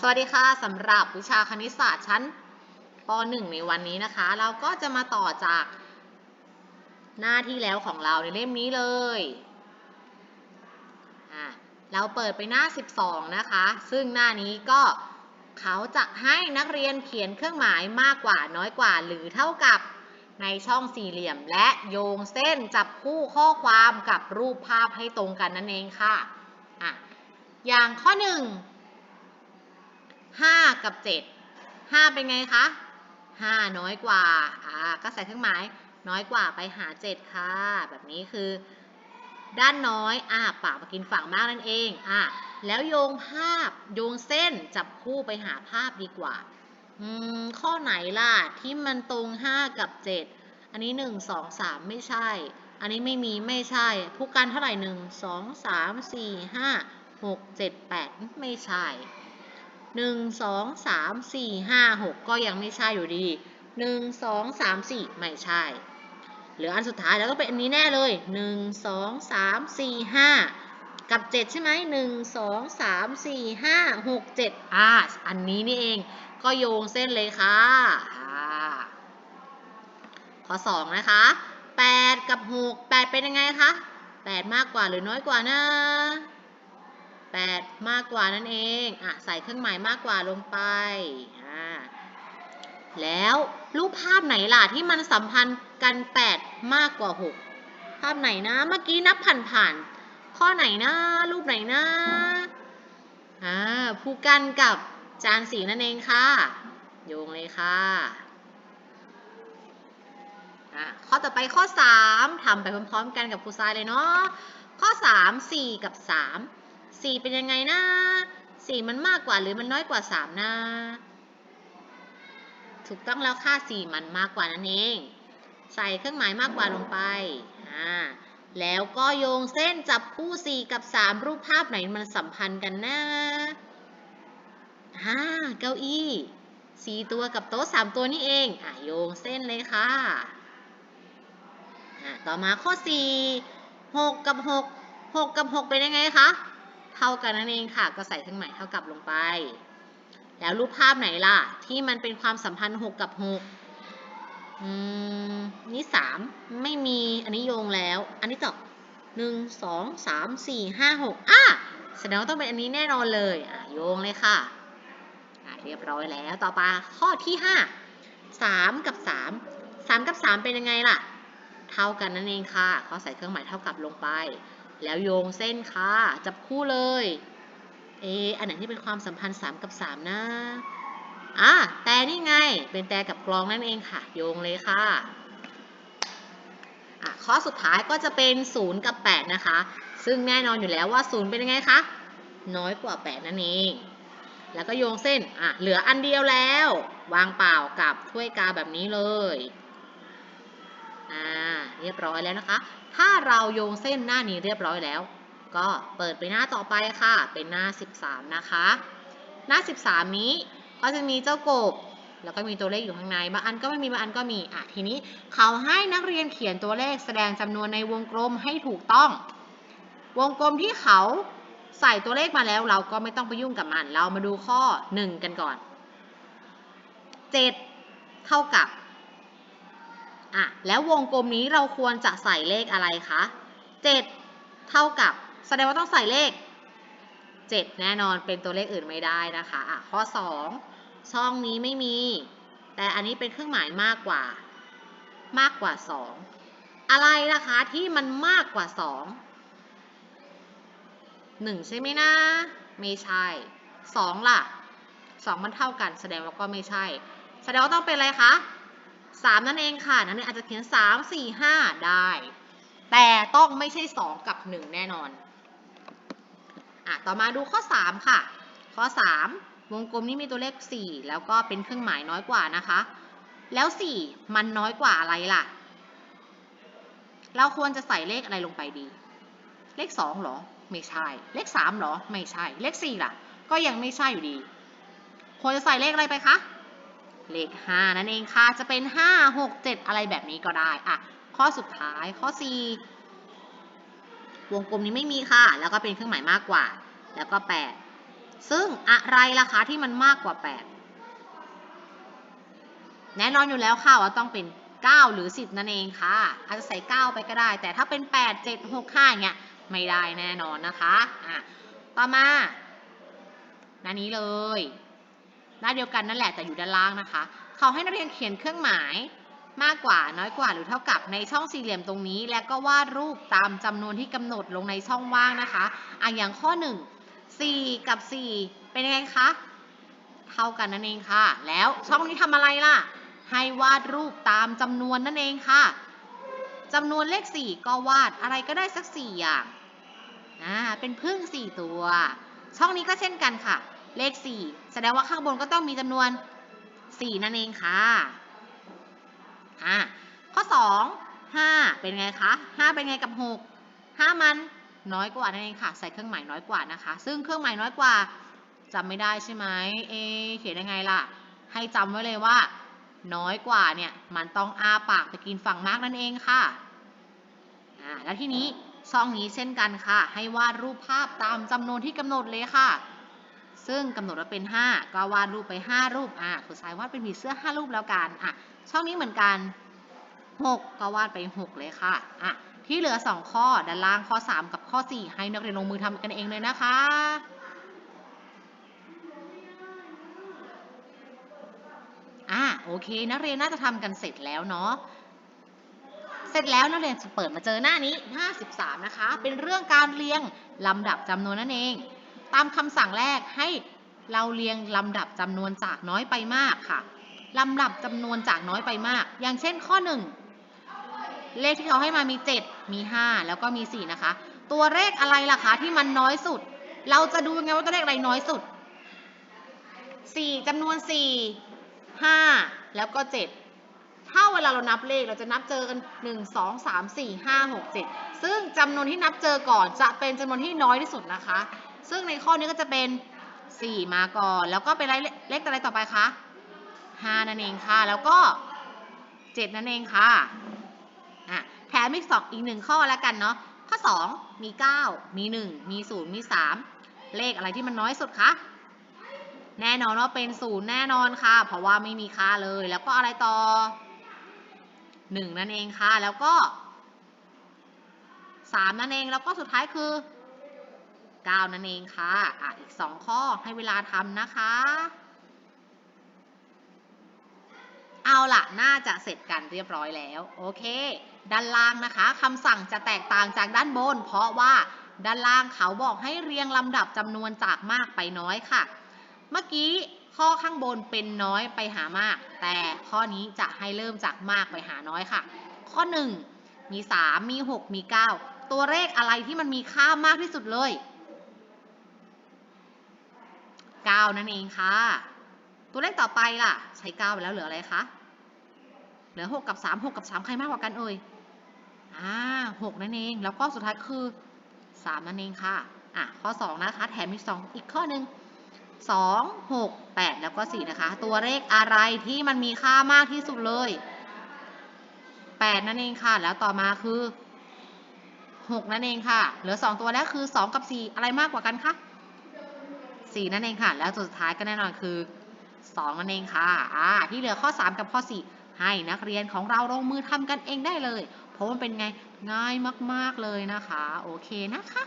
สวัสดีค่ะสำหรับวิชาคณิตศาสตร์ชั้นป .1 ในวันนี้นะคะ เราก็จะมาต่อจากหน้าที่แล้วของเราในเล่มนี้เลยเราเปิดไปหน้า 12 นะคะ ซึ่งหน้านี้ก็เขาจะให้นักเรียนเขียนเครื่องหมายมากกว่าน้อยกว่าหรือเท่ากับในช่องสี่เหลี่ยม และโยงเส้นจับคู่ข้อความกับรูปภาพให้ตรงกันนั่นเองค่ะอะอย่างข้อ 1 5 กับ 7 5 เป็นไงคะ 5 น้อยกว่า อ่า ก็ใส่เครื่องหมายน้อยกว่าไปหา 7 ค่ะ แบบนี้คือ ด้านน้อย อ่าปากมากินฝั่งมากนั่นเอง อ่าแล้วโยงภาพโยงเส้นจับคู่ไปหาภาพดีกว่า อืม ข้อไหนล่ะ ที่มันตรง 5 กับ 7 อันนี้ 1 2 3 ไม่ใช่ อันนี้ไม่มีไม่ใช่ ผู้กันเท่าไหร่ 1 2 3 4 5 6 7 8 ไม่ใช่ หนึ่งสองสามสี่ห้าหกก็ยังไม่ใช่อยู่ดีหนึ่งสองสามสี่ไม่ใช่เหลืออันสุดท้ายแล้วก็เป็นอันนี้แน่เลยหนึ่งสองสามสี่ห้ากับเจ็ดใช่ไหมหนึ่งสองสามสี่ห้าหกเจ็ดอ่าอันนี้นี่เองก็โยงเส้นเลยค่ะข้อสองนะคะแปดกับหกแปดเป็นยังไงคะแปดมากกว่าหรือน้อยกว่านะ 8 มากกว่านั่นเองอะใส่เครื่องหมายมากกว่าลงไปอ่าแล้วรูปภาพไหนล่ะที่มันสัมพันธ์กัน 8 มากกว่า 6 ภาพไหนนะ เมื่อกี้นับผ่านๆข้อไหนนะ รูปไหนนะอ่าผู้กันกับจานสีนั่นเองค่ะ โยงเลยค่ะอะข้อต่อไปข้อ 3ทำไปพร้อมๆกันกับครูทรายเลยเนาะข้อ 3 4 กับ 3 4 เป็นยังไงนะ 4 มันมากกว่าหรือมันน้อยกว่า 3 นะ ถูกต้องแล้วค่า 4 มันมากกว่านั่นเอง ใส่เครื่องหมายมากกว่าลงไป อ่า แล้วก็โยงเส้นจับคู่ 4 กับ 3 รูปภาพไหนมันสัมพันธ์กันนะอ่าเก้าอี้4ตัวกับโต๊ะ3ตัวนี่เอง อะโยงเส้นเลยค่ะ ต่อมาข้อ4 6กับ6 6กับ6เป็นยังไงคะ เท่ากันนั่นเองค่ะ ก็ใส่เครื่องหมายเท่ากับลงไป แล้วรูปภาพไหนล่ะ ที่มันเป็นความสัมพันธ์6กับ6อืมนี่3ไม่มีอันนี้โยงแล้ว อันนี้จบหนึ่งสองสามสี่ห้าหกอะแสดงว่าต้องเป็นอันนี้แน่นอนเลยอะโยงเลยค่ะอะเรียบร้อยแล้วต่อไปข้อที่5 3กับ3 3กับ3เป็นยังไงล่ะ เท่ากันนั่นเองค่ะเขาใส่เครื่องหมายเท่ากับลงไป แล้วโยงเส้นค่ะ จับคู่เลย เออันไหนที่เป็นความสัมพันธ์ 3 กับ 3 นะอะแต่นี่ไง เป็นแต่กับกลองนั่นเองค่ะ โยงเลยค่ะอะ ข้อสุดท้ายก็จะเป็น 0 กับ 8 นะคะ ซึ่งแน่นอนอยู่แล้วว่า 0 เป็นยังไงคะ น้อยกว่า 8 นั่นเอง แล้วก็โยงเส้น อะ เหลืออันเดียวแล้ว วางเปล่ากับถ้วยกาแบบนี้เลย เรียบร้อยแล้วนะคะ ถ้าเราโยงเส้นหน้านี้เรียบร้อยแล้ว ก็เปิดไปหน้าต่อไปค่ะ เป็นหน้า 13 นะคะ หน้า 13 นี้ก็จะมีเจ้ากบ แล้วก็มีตัวเลขอยู่ข้างใน บางอันก็ไม่มี บางอันก็มี อะ ทีนี้เขาให้นักเรียนเขียนตัวเลขแสดงจำนวนในวงกลมให้ถูกต้อง วงกลมที่เขาใส่ตัวเลขมาแล้ว เราก็ไม่ต้องไปยุ่งกับมัน เรามาดูข้อ 1 กันก่อน 7 เท่ากับ อะแล้ววงกลมนี้เราควรจะใส่เลขอะไรคะ 7 เท่ากับ แสดงว่าต้องใส่เลข 7 แน่นอนเป็นตัวเลขอื่นไม่ได้นะคะอะข้อ 2 ช่องนี้ไม่มี แต่อันนี้เป็นเครื่องหมายมากกว่า มากกว่า 2 อะไรนะคะที่มันมากกว่า 2 1 ใช่ไหมนะ ไม่ใช่ 2 ล่ะ 2 มันเท่ากัน แสดงว่าก็ไม่ใช่ แสดงว่าต้องเป็นอะไรคะ 3 นั่นเองค่ะ นั่นเองอาจจะเขียน 3 4 5 ได้ แต่ต้องไม่ใช่ 2 กับ 1 แน่นอน อะ ต่อมาดูข้อ 3 ค่ะ ข้อ 3 วงกลมนี้มีตัวเลข 4 แล้วก็เป็นเครื่องหมายน้อยกว่านะคะ แล้ว 4 มันน้อยกว่าอะไรล่ะ เราควรจะใส่เลขอะไรลงไปดี เลข2เหรอ ไม่ใช่ เลข3เหรอ ไม่ใช่ เลข 4 ล่ะ ก็ยังไม่ใช่อยู่ดี ควรจะใส่เลขอะไรไปคะ เลข 5 นั่นเองค่ะ จะเป็น 5 6 7 อะไรแบบนี้ก็ได้อะข้อสุดท้ายข้อ 4 วงกลมนี้ไม่มีค่ะ แล้วก็เป็นเครื่องหมายมากกว่า แล้วก็ 8 ซึ่งอะไรล่ะคะที่มันมากกว่า 8 แน่นอนอยู่แล้วค่ะว่าต้องเป็น 9 หรือ 10 นั่นเองค่ะ อาจจะใส่ 9 ไปก็ได้ แต่ถ้าเป็น 8 7 6 5เนี่ยไม่ได้แน่นอนนะคะอะต่อมาหน้านี้เลย น้าเดียวกันนั่นแหละแต่อยู่ด้านล่างนะคะ เขาให้นักเรียนเขียนเครื่องหมายมากกว่าน้อยกว่าหรือเท่ากับในช่องสี่เหลี่ยมตรงนี้ แล้วก็วาดรูปตามจำนวนที่กำหนดลงในช่องว่างนะคะอะอย่างข้อ 1 4 กับ 4 เป็นยังไงคะ เท่ากันนั่นเองค่ะ แล้วช่องนี้ทำอะไรล่ะ ให้วาดรูปตามจำนวนนั่นเองค่ะจำนวนเลข 4 ก็วาดอะไรก็ได้สัก 4 อย่างอ่าเป็นพึ่ง 4 ตัว ช่องนี้ก็เช่นกันค่ะ เลข 4 แสดงว่าข้างบนก็ต้องมีจำนวน 4 นั่นเองค่ะอ่าข้อ 2 5 เป็นไงคะ5เป็นไงกับ 6 5 มันน้อยกว่านั่นเองค่ะ ใส่เครื่องหมายน้อยกว่านะคะ ซึ่งเครื่องหมายน้อยกว่าจำไม่ได้ใช่ไหมเอเขียนยังไงล่ะ ให้จำไว้เลยว่า น้อยกว่าเนี่ยมันต้องอาปากไปกินฝั่งมากนั่นเองค่ะอ่าแล้วทีนี้ช่องนี้เช่นกันค่ะ ให้วาดรูปภาพตามจำนวนที่กำหนดเลยค่ะ ซึ่งกำหนดว่าเป็น 5 ก็วาดรูปไป 5 รูป อะครูสายวาดเป็นผีเสื้อ 5 รูปแล้วกัน อะ ช่องนี้เหมือนกัน 6 ก็วาดไป 6 เลยค่ะ อะ ที่เหลือ 2 ข้อ ด้านล่างข้อ 3 กับข้อ 4 ให้นักเรียนลงมือทำกันเองเลยนะคะอะโอเค นักเรียนน่าจะทำกันเสร็จแล้วเนาะเสร็จแล้วนักเรียนจะเปิดมาเจอหน้านี้ 53 นะคะ เป็นเรื่องการเรียงลำดับจำนวนนั่นเอง ตามคำสั่งแรกให้เราเรียงลำดับจำนวนจากน้อยไปมากค่ะลำดับจำนวนจากน้อยไปมาก อย่างเช่นข้อ 1 เลขที่เขาให้มามี 7 มี 5 แล้วก็มี 4 นะคะ ตัวเลขอะไรล่ะคะที่มันน้อยสุด เราจะดูยังไงว่าตัวเลขอะไรน้อยสุด 4จำนวน 4 5 แล้วก็ 7 ถ้าเวลาเรานับเลขเราจะนับเจอกัน 1 2 3 4 5 6 7 ซึ่งจำนวนที่นับเจอก่อนจะเป็นจำนวนที่น้อยที่สุดนะคะ ซึ่งในข้อนี้ก็จะเป็น 4 มาก่อน แล้วก็เป็นอะไรเลขอะไรต่อไปคะ 5 นั่นเองค่ะ แล้วก็ 7 นั่นเองค่ะอะแถมอีกสองอีกหนึ่งข้อแล้วกันเนาะ ข้อ 2 มี 9 มี 1 มี 0 มี 3 เลขอะไรที่มันน้อยสุดคะแน่นอนว่าเป็น0แน่นอนค่ะ เพราะว่าไม่มีค่าเลย แล้วก็อะไรต่อ 1 นั่นเองค่ะ แล้วก็ 3 นั่นเอง แล้วก็สุดท้ายคือ 9 นั่นเองค่ะอะ อีก 2 ข้อให้เวลาทำนะคะ เอาละน่าจะเสร็จกันเรียบร้อยแล้ว โอเค ด้านล่างนะคะคำสั่งจะแตกต่างจากด้านบน เพราะว่าด้านล่างเขาบอกให้เรียงลำดับจำนวนจากมากไปน้อยค่ะ เมื่อกี้ข้อข้างบนเป็นน้อยไปหามาก แต่ข้อนี้จะให้เริ่มจากมากไปหาน้อยค่ะ ข้อ 1 มี 3 มี 6 มี 9 ตัวเลขอะไรที่มันมีค่ามากที่สุดเลย 9 นั่นเองค่ะ ตัวเลขต่อไปล่ะ ใช้ 9 ไปแล้วเหลืออะไรคะ เหลือ 6 กับ 3 6 กับ 3 ใครมากกว่ากันเอ่ย อ่า6นั่นเอง แล้วก็สุดท้ายคือ 3 นั่นเองค่ะ อะ ข้อ 2 นะคะ แถมอีก 2 อีกข้อหนึ่ง2 6 8 แล้วก็ 4 นะคะ ตัวเลขอะไรที่มันมีค่ามากที่สุดเลย 8 นั่นเองค่ะ แล้วต่อมาคือ 6 นั่นเองค่ะ เหลือ 2 ตัวแล้วคือ 2 กับ 4 อะไรมากกว่ากันคะ 4 นั่นเองค่ะ แล้วตัวสุดท้ายก็แน่นอนคือ 2 นั่นเองค่ะอ่าที่เหลือข้อ 3 กับข้อ 4 ให้นักเรียนของเราลงมือทำกันเองได้เลย เพราะมันเป็นไงง่ายมากๆเลยนะคะ โอเคนะคะ